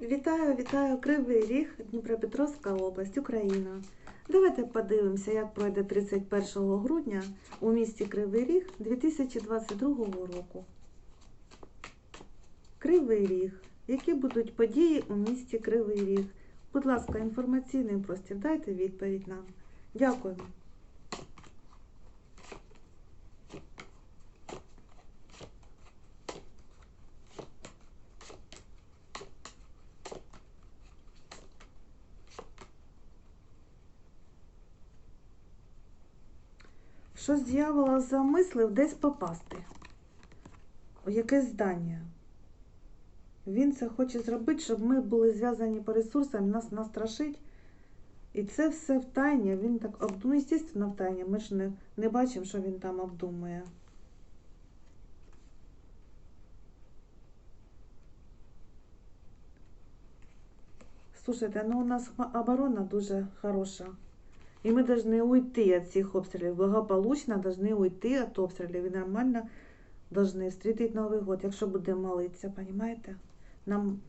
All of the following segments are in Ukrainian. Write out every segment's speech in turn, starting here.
Вітаю, вітаю, Кривий Ріг, Дніпропетровська область, Україна. Давайте подивимося, як пройде 31 грудня у місті Кривий Ріг 2022 року. Кривий Ріг. Які будуть події у місті Кривий Ріг? Будь ласка, інформаційний простір, дайте відповідь нам. Дякуємо. Щось дьявола замислив десь попасти. У якесь здання. Він це хоче зробити, щоб ми були зв'язані по ресурсам, нас настрашить. І це все в тайні. Він так обдумує, звісно, в тайні. Ми ж не, не бачимо, що він там обдумує. Слушайте, ну у нас оборона дуже хороша. И мы должны уйти от всех обстрілів. Благополучно должны уйти от обстрілів. І нормально должны встретити Новий год, якщо будемо молитися, понимаєте? Нам,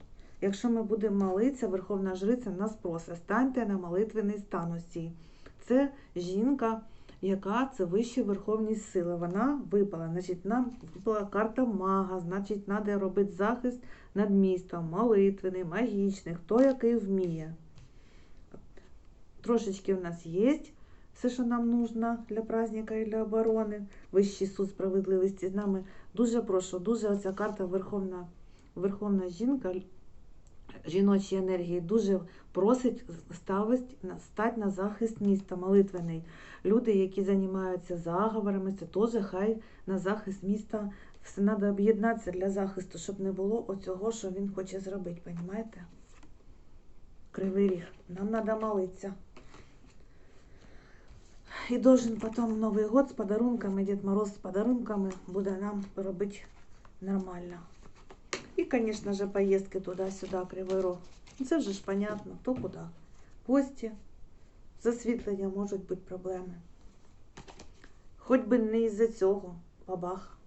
якщо ми будемо молитися, Верховна Жриця нас просить, станьте на молитвений стан усі. Це жінка, яка це вищі верховні сили. Вона випала. Значить, нам випала карта мага, значить, треба робити захист над містом, молитвений, магічний, хто який вміє. Трошечки у нас є все, що нам нужно для праздника і для оборони. Вищий суд справедливості з нами. Дуже прошу, дуже оця карта Верховна, Верховна жінка, жіночі енергії, дуже просить ставить, стати на захист міста, молитвений. Люди, які займаються заговорами, це теж хай на захист міста. Все треба об'єднатися для захисту, щоб не було оцього, що він хоче зробити, розумієте? Кривий ріг. Нам треба молитися. І должен потом Новий год з подарунками, Дід Мороз з подарунками буде нам робити нормально. І, звісно ж, поїздки туди-сюди, Кривий Рог. Це вже ж понятно, хто куди. Гості, засвітлення можуть бути проблеми. Хоч би не із-за цього. Бабах.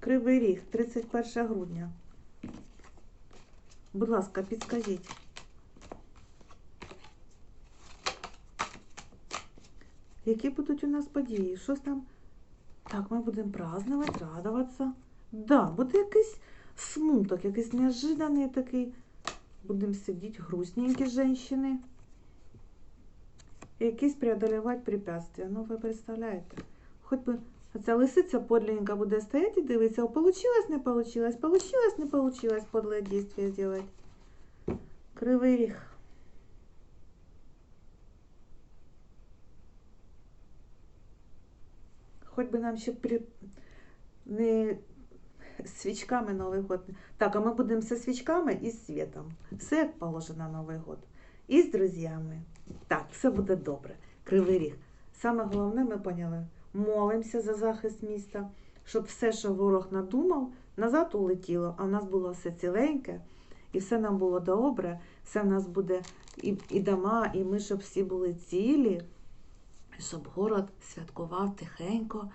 Кривий Ріг, 31 грудня. Будь ласка, підскажіть. Які будуть у нас події? Щось там. Так, ми будемо празднувати, радуватися. Да, буде якийсь смуток, якийсь неожиданний такий. Будемо сидіти грустненькі жінки. Якісь преодолевати препятствия. Ну, ви представляєте? Хоч би ця лисиця подленька буде стояти і дивитися, получилось, не получилось, получилось, не получилось подле действие сделать. Кривий ріг. Хоч би нам ще при... не свічками Новий год. Так, а ми будемо зі свічками і з світом. Все як положено на Новий год. І з друзями. Так, все буде добре. Кривий ріг. Саме головне, ми поняли, молимося за захист міста, щоб все, що ворог надумав, назад улетіло, а в нас було все ціленьке, і все нам було добре, все в нас буде і, і дома, і ми, щоб всі були цілі, щоб город святкував тихенько,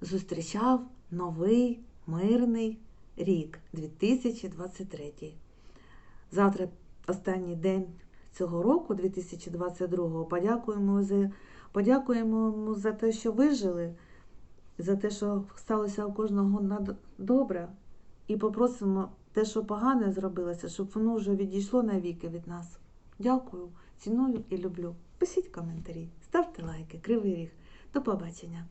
зустрічав новий мирний рік 2023. Завтра останній день цього року, 2022, подякуємо за, подякуємо за те, що вижили, за те, що сталося у кожного над- добре, і попросимо те, що погане зробилося, щоб воно вже відійшло навіки від нас. Дякую, ціную і люблю. Пишіть коментарі, ставте лайки, кривий ріг. До побачення.